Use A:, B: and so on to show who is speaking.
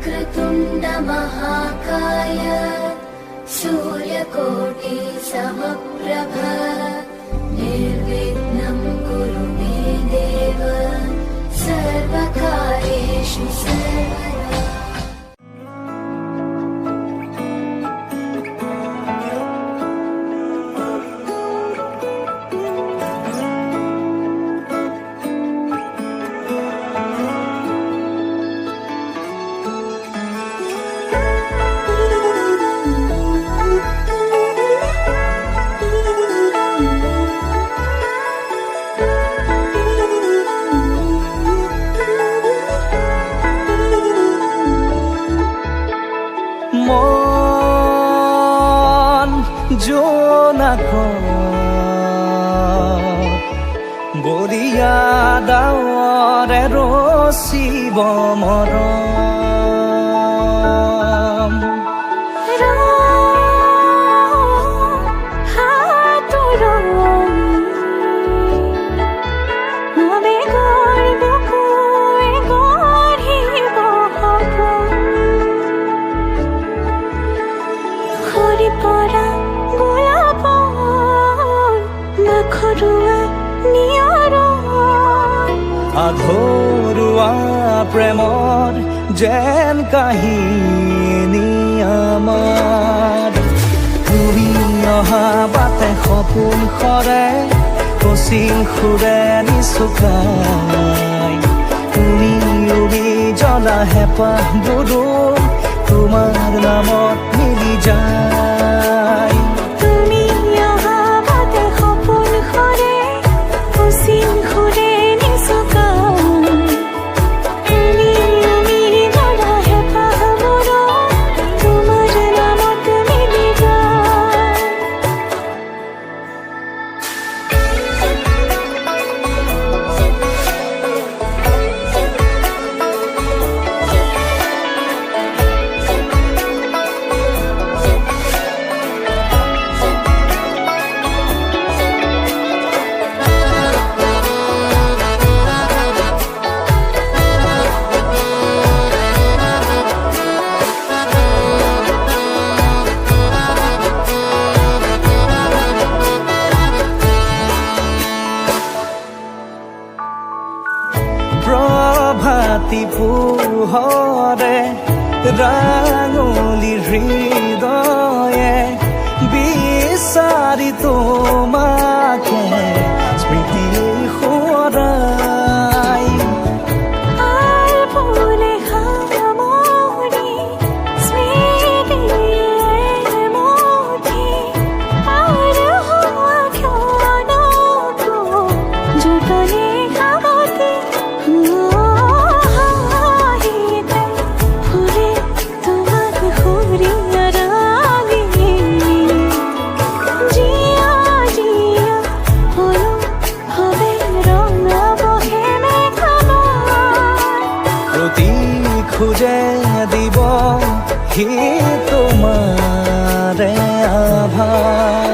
A: वक्रतुण्डमहाकाय सूर्यकोटि समप्रभ
B: মন জোনাক বৰিয়া ডাৱৰে ৰচিব আধৰুৱা প্ৰেমৰ যেন কাহিনী আমাৰ তুমি অহা বাটে সপোন সৰে কচিং সুৰে নিচুকাই তুমি উৰি জ্বলা হেঁপাহ বুদো তোমাৰ নামত মিলি যায়। প্ৰভাতি পোহৰে রাঙলি হৃদয়ে বিচাৰি তোমাকে খোজে দিব হি তোমার আভা?